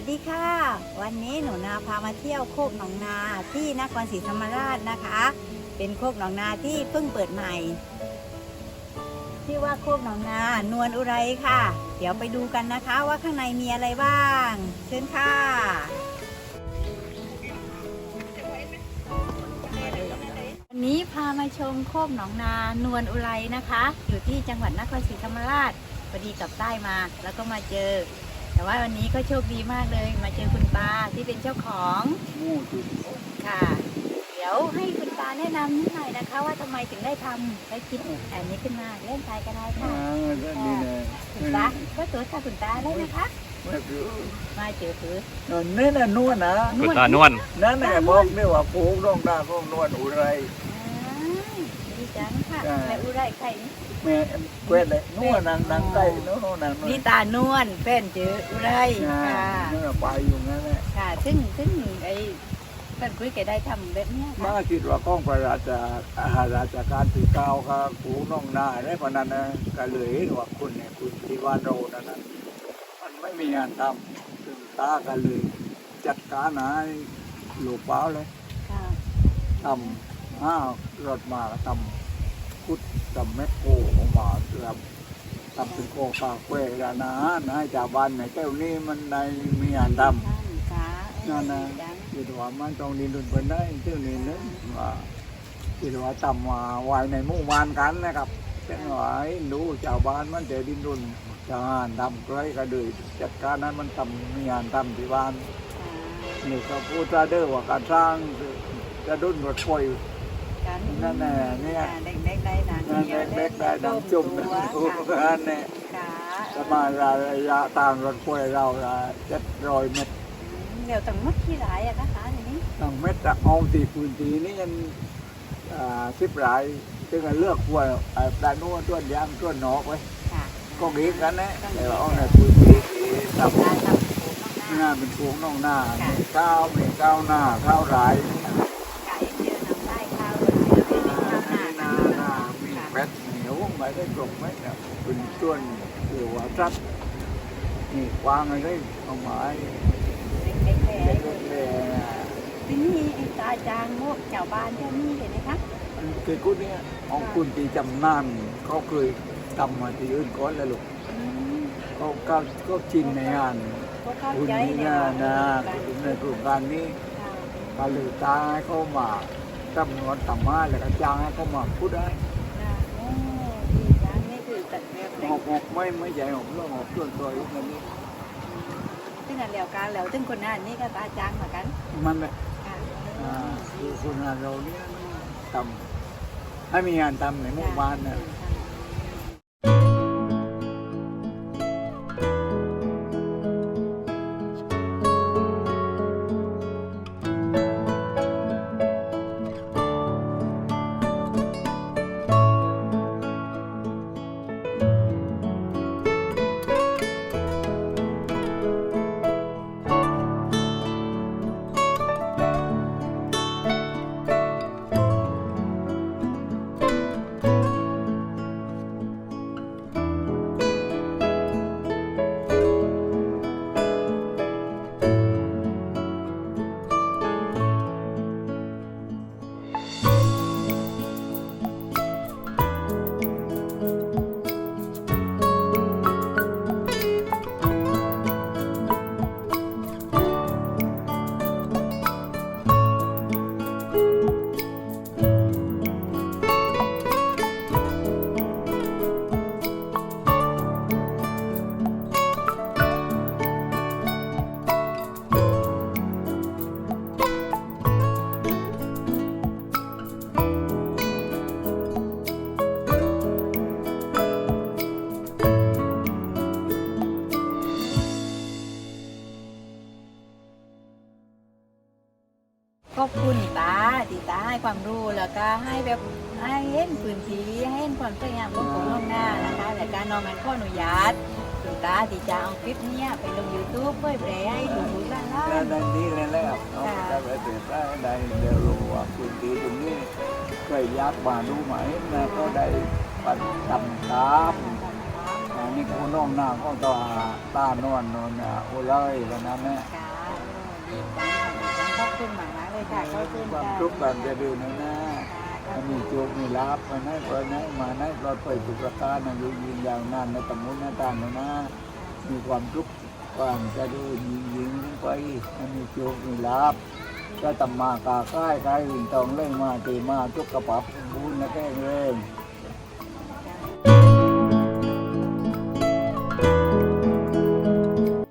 วัสดีค่ะ วันนี้หนูนาพามาเที่ยวโคกหนองนาที่นครศรีธรรมราชนะคะ เป็นโคกหนองนาที่เพิ่งเปิดใหม่ที่ว่าโคกหนองนานวลอุไรค่ะ เดี๋ยวไปดูกันนะคะว่าข้างในมีอะไรบ้างเชิญค่ะวันนี้พามาชมโคกหนองนานวลอุไรนะคะ อยู่ที่จังหวัดนครศรีธรรมราชพอดีกลับใต้มา แล้วก็มาเจอ แต่ว่าวันนี้ก็โชคดีมากเลย มาเจอคุณตาที่เป็นเจ้าของมู่จุดค่ะ เดี๋ยวให้คุณตาแนะนำนิดหน่อยนะคะ ว่าทำไมถึงได้ทำได้คิดอันนี้ขึ้นมาเล่นทายกันได้อ่าค่ะด้านนี้นะคุณตาก็ตัวตาคุณตาได้นะคะไม่รู้มาเจอคือ นั่นน่ะนวลนะคุณตานวล นั่นน่ะบอกนี่ว่าปลูกน้องตาของนวลอุไร อ่าดีจังค่ะใช่แม่อุไรไข่นี่แม่เกวดเลยนวลนางนางไก่นวลนางนวลนี่ตานวลแฟนเจออุไรอ่าค่ะนั่นน่ะไปอยู่งั้นแหละค่ะ ซึ่งซึ่งไอ้เพื่อนคุยแกได้ทำแบบเนี้ยมาค่ะคิดว่าก้องประราชอาหารราชการที่เก้าค่ะปลูกน้องนาได้พนันนะก็เลยเห็นว่าคุณเนี่ยคุณที่ว่าเรานั่นนะมันไม่มีงานทำถึงตากันเลย จัดการให้ลูกเปล่าเลยค่ะทำห้ารถมาทำ พุทธทำแมคโครออกมาทำทำเป็นโคกาแฟร้านอาหารให้ชาวบ้านในแก้วนี้มันในมีงานทท่านค่ะำนั่นนะคิดว่ามันต้องดินดุนเป็นได้เที่ยวนี้นึกว่าคิดว่าทำมาไว้ในหมู่บ้านกันนะครับเป็นว่าให้ดูชาวบ้านมันจะดินดุนจะงานทำใครก็เลยจัดการนั้นมันทำมีงานทำที่บ้านนี่ก็พูดซะเด้อว่าการสร้างจะดุนรถไฟกันนั่นแหละเนี่ยเด็กๆได้ห นังนั่นเดียวเล็กๆได้ดังจุ่มตัวทุกค่ะอันเนี่ยค่ะจะมาระยะทางรถไฟเราเจ็ดร้อยเมตรเดี๋ยวต้องมุดที่หลายอะนะคะทีนี้ต้องเมตรจะเอาตีพื้นที่นี่ยังสิบหลายจึงเลือกควรด้านโน้นต้นยางต้นนอกไว้ค่ะก็ดีกันนะแต่ว่าเอาในพื้นที่ที่ทการทำโขงนอกหน้างำานเป็นพวงน้องหน้ามีข้าวมีข้าวหน้าข้าวไรไก่เจียวน้ำได้ข้าวเจียวเป็นข้าวหน้า หน้าหน้ามีเป็ด เหนียวไม่ได้กลมไหมเนี่ยเป็นต้นหรือว่าทัดนี่กวางอะไรเอาไม้เด็กๆแหเล็ล่กๆเลยทีนี้ไอ้ตาจางโมกเจ้าบ้านเจ้านี่เห็นไหมคะคือคุณเนี่ยของคุณที่จำนานเขาเคยทำมาที่อื่นก่อนแล้วลูกอืมเขาก็ก็ชินในงานก็เข้าคุณใจนี่ในนะความนะการในโครงการนี้ค่ะก็เลยตายเข้ามาจำนวนต่ำมาแล้วก็จ้างให้เขามาพูดได้ ค่ะโอ้ดีจังนี่คือตัดแบบเด็ หอก กหอก ไม่ไม่ใหญ่หอกเรื่องหอกส่วนตัวอีกอันนี้ซึ่งอันเดียวกันแล้วซึ่งคนนั้นนี่ก็ตาจางเหมือนกันมันแหละค่ะอ่าคือคนงานเราเนี่ยทำให้มีงานทำในหมู่บ้านนะข ตาที่ตาให้ความรู้แล้วก็ให้แบบให้เห็นพื้นที่ให้เห็นความสวยงามของผมล่วงหน้านะคะและการนองมันข้ออนุญาตคุณตาที่จะเอาคลิปเนี้ยไปลง YouTube เผยแพร่ให้ดูดูล้านล้าแล้วนได้นี้เลยแล้วเนาะได้ไปเสร็จแล้วได้เดี๋ยวรู้ว่าคุณดีตรงนี้เคยยักมาดูไหมนะก็ได้ปัดทำตามอันนี้กูน้องหน้าก็ต่อตานอนนอนอะโอ้เลยวันนั้นเนี่ยค่ะดีจังค่ะดีจังคุณมากๆ เลยค่ะขอบคุณความค่ะทุกข์ความจะดื้อนะนะมันมีโชคมีลาบมาให้เปิดให้มาให้ปลอดภัยทุกประการอายุยืนยาวนานในตำมุนหน้าตางนะนะมีความทุกข์ความจะดื้อยิงยิงไปมันมีโชคมีลาบก็ตำมากาค่ายใครวิ่งตองเล่งมาตีมาทุกกระปับบุญนะแก้งเร่ง